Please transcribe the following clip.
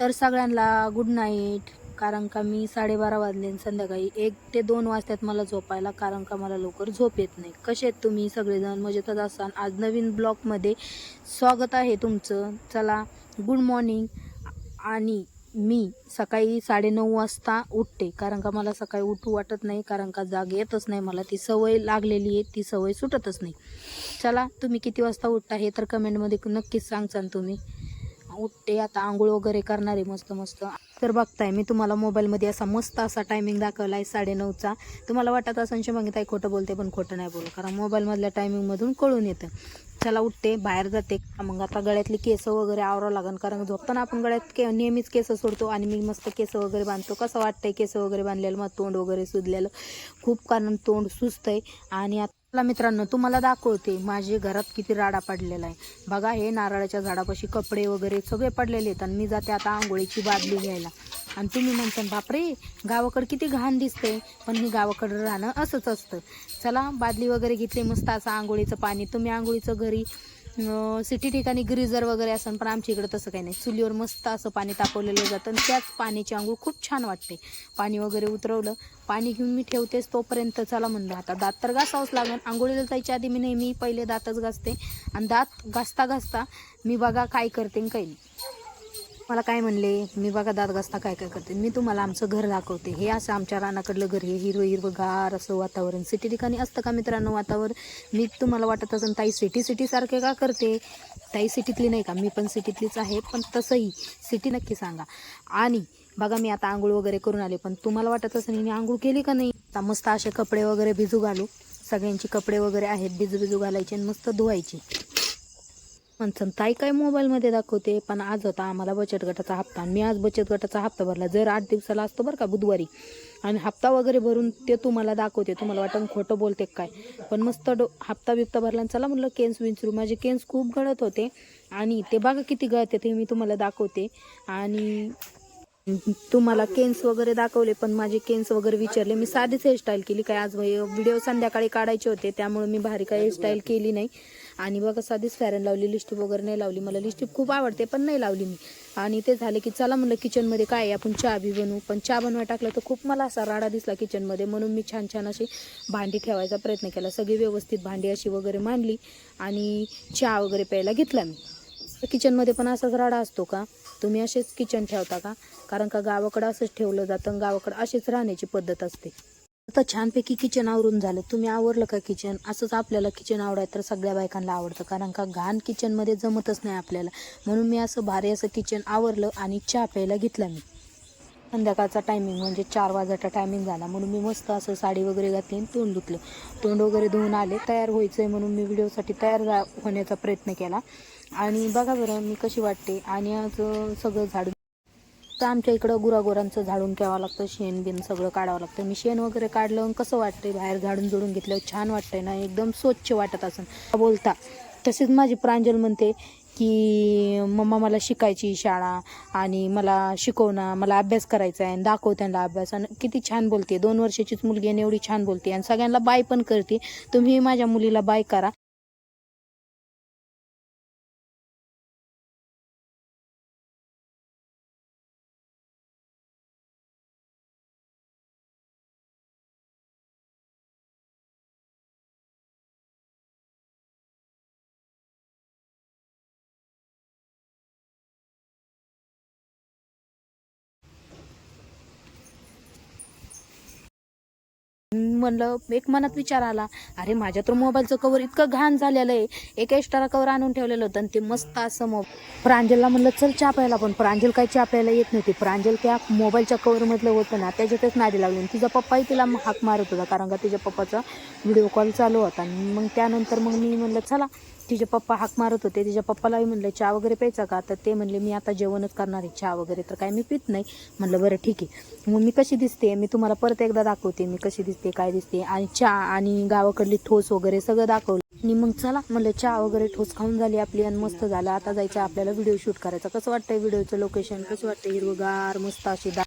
तर सगळ्यांना good night कारण का मी साडेबारा वाजले आणि संध्याकाळी एक ते दोन वाजतात मला झोपायला. कारण का मला लवकर झोप येत नाही. कसे आहेत तुम्ही सगळेजण? मजेतच असाल. आज नवीन ब्लॉगमध्ये स्वागत आहे तुमचं. चला गुड मॉर्निंग आणि मी सकाळी साडेनऊ वाजता उठते. कारण का मला सकाळी उठू वाटत नाही. कारण का जाग येतच नाही मला. ती सवय लागलेली आहे. ती सवय सुटतच नाही. चला तुम्ही किती वाजता उठता हे तर कमेंटमध्ये नक्कीच सांगसान तुम्ही. उठते आता आंघोळ वगैरे करणार आहे मस्त मस्त. तर बघताय मी तुम्हाला मोबाईलमध्ये असा मस्त असा टायमिंग दाखवला आहे साडेनऊचा. तुम्हाला वाटत असं शुभांगी खोटं बोलते पण खोटं नाही बोलू कारण मोबाईलमधल्या टायमिंगमधून कळून येतं. चला उठते बाहेर जाते. मग आता गळ्यातली केस वगैरे आवरावं लागेल कारण झोपताना आपण गळ्यात के नेहमीच केस सोडतो आणि मी मस्त केस वगैरे बांधतो. कसं वाटतंय केस वगैरे बांधलेलं? मग तोंड वगैरे सुजलेलं. खूप कारण तोंड सुजतंय. आणि आता चला मित्रांनो तुम्हाला दाखवते माझे घरात किती राडा पडलेला आहे. बघा हे नारळाच्या झाडापाशी कपडे वगैरे सगळे पडलेले आहेत आणि मी जाते आता आंघोळीची बादली घ्यायला. आणि तुम्ही म्हणता बापरे गावाकडं किती घाण दिसते पण मी गावाकडं राहणं असंच असतं. चला बादली वगैरे घेतली मस्त असं आंघोळीचं पाणी. तुम्ही आंघोळीचं घरी सिटी ठिकाणी ग्रीजर वगैरे असं पण आमच्या इकडं तसं काही नाही. चुलीवर मस्त असं पाणी तापवलेलं जातं आणि त्याच पाण्याची आंघोळ खूप छान वाटते. पाणी वगैरे उतरवलं पाणी घेऊन मी ठेवतेच तोपर्यंत चला म्हणलं आता दात तर घासावंच लागेल. आंघोळीला जायच्या आधी मी नेहमी पहिले दातच घासते. आणि दात घासता घासता मी बघा काय करते आणि काही नाही. मला काय म्हणले मी बघा दात घासता काय काय करते. मी तुम्हाला आमचं घर दाखवते. हे असं आमच्या रानाकडलं घर हे हिरवं हिरवं गार असं वातावरण. सिटी ठिकाणी असतं का मित्रांनो वातावरण? मी तुम्हाला वाटत असेल ताई सिटी सिटीसारखे का करते? ताई सिटीतली नाही का? मी पण सिटीतलीच आहे पण तसंही सिटी नक्की सांगा. आणि बघा मी आता आंघोळ वगैरे करून आले पण तुम्हाला वाटत असेल मी आंघोळ केली का नाही? आता मस्त असे कपडे वगैरे भिजू घालू. सगळ्यांचे कपडे वगैरे आहेत भिजू भिजू घालायचे आणि मस्त धुवायचे. म्हणसन ताई काय मोबाईलमध्ये दाखवते? पण आज होता आम्हाला बचत गटाचा हप्ता. मी आज बचत गटाचा हप्ता भरला. जर आठ दिवसाला असतो बरं का बुधवारी. आणि हप्ता वगैरे भरून ते तुम्हाला दाखवते. तुम्हाला वाटतं खोटं बोलते काय? पण मस्त डो हप्ता बिप्ता भरला चला म्हटलं केन्स विंचरू माझे केन्स खूप गळत होते. आणि ते बघा किती गळते ते मी तुम्हाला दाखवते. आणि तुम्हाला केन्स वगैरे दाखवले पण माझे केन्स वगैरे विचारले. मी साधीच हेअरस्टाईल केली काय आज व्हिडिओ संध्याकाळी काढायचे होते त्यामुळे मी भारी काही हेअरस्टाईल केली नाही. आणि बघा साधीच फॅरन लावली लिस्टिप वगैरे नाही लावली. मला लिस्टिप खूप आवडते पण नाही लावली मी. आणि ते झाले की चला म्हणलं किचनमध्ये काय आहे? आपण चहा बी बनवू. पण चहा बनवायला टाकलं तर खूप मला असा राडा दिसला किचनमध्ये म्हणून मी छान छान अशी भांडी ठेवायचा प्रयत्न केला. सगळी व्यवस्थित भांडी अशी वगैरे मांडली आणि चहा वगैरे प्यायला घेतला मी. किचनमध्ये पण असाच राडा असतो का? तुम्ही असेच किचन ठेवता का? कारण का गावाकडं असंच ठेवलं जातं आणि गावाकडं असेच राहण्याची पद्धत असते. आता छानपैकी किचन आवरून झालं. तुम्ही आवरलं का किचन असंच आपल्याला किचन आवडायचं तर सगळ्या बायकांना आवडतं. कारण का घाण किचनमध्ये जमतच नाही आपल्याला. म्हणून मी असं भारी असं किचन आवरलं आणि चहा प्यायला घेतला मी. संध्याकाळचा टायमिंग म्हणजे चार वाजाचा टायमिंग झाला. म्हणून मी मस्त असं साडी वगैरे घातली आणि तोंड धुतलं. तोंड वगैरे धुवून आले. तयार व्हायचं आहे म्हणून मी व्हिडिओसाठी तयार जा होण्याचा प्रयत्न केला. आणि बघा बरं मी कशी वाटते. आणि आज सगळं झाडून तर आमच्या इकडं गुरागोरांचं झाडून घ्यावं लागतं. शेण बिन सगळं काढावं लागतं. मी शेण वगैरे काढलं आणि कसं वाटतंय बाहेर झाडून जोडून घेतल्यावर छान वाटतंय ना? एकदम स्वच्छ वाटत असं बोलता. तसेच माझी प्रांजल म्हणते की मम्मा मला शिकायची शाळा आणि मला शिकवणं मला अभ्यास करायचा आहे आणि दाखव त्यांना अभ्यास. आणि किती छान बोलते. दोन वर्षाचीच मुलगी आणि एवढी छान बोलते. आणि सगळ्यांना बाय पण करते. तुम्ही माझ्या मुलीला बाय करा. म्हणलं एक मनात विचार आला अरे माझ्या तर मोबाईलचं कवर इतकं घाण झालेलं आहे. एक एक्स्ट्रा कवर आणून ठेवलेलं होतं आणि ते मस्त असं मो प्रांजलला म्हणलं चल चहा प्यायला पण. प्रांजल काही चहा प्यायला येत नव्हती. प्रांजल त्या मोबाईलच्या कवरमधलं होतं ना त्याच्यातच नादी लागली. आणि तिचा पप्पाही तिला हाक मारत होता कारण का तिच्या पप्पाचा व्हिडिओ कॉल चालू होता. आणि मग त्यानंतर मग मी म्हणलं चला तिचे पप्पा हाक मारत होते. तिच्या पप्पालाही म्हणलं चहा वगैरे प्यायचा का? तर ते म्हणले मी आता जेवणच करणार आहे चहा वगैरे तर काय मी पित नाही. म्हणलं बरं ठीक आहे. मग मी कशी दिसते? मी तुम्हाला परत एकदा दाखवते. मी कशी दिसते काय दिसते? आणि चहा आणि गावाकडली ठोस वगैरे सगळं दाखवलं. आणि मग चला म्हणलं चहा वगैरे ठोस खाऊन झाली आपली आणि मस्त झालं. आता जायचं आपल्याला व्हिडिओ शूट करायचा. कसं वाटतंय व्हिडिओचं लोकेशन? कसं वाटतं हिरवगार मस्त अशी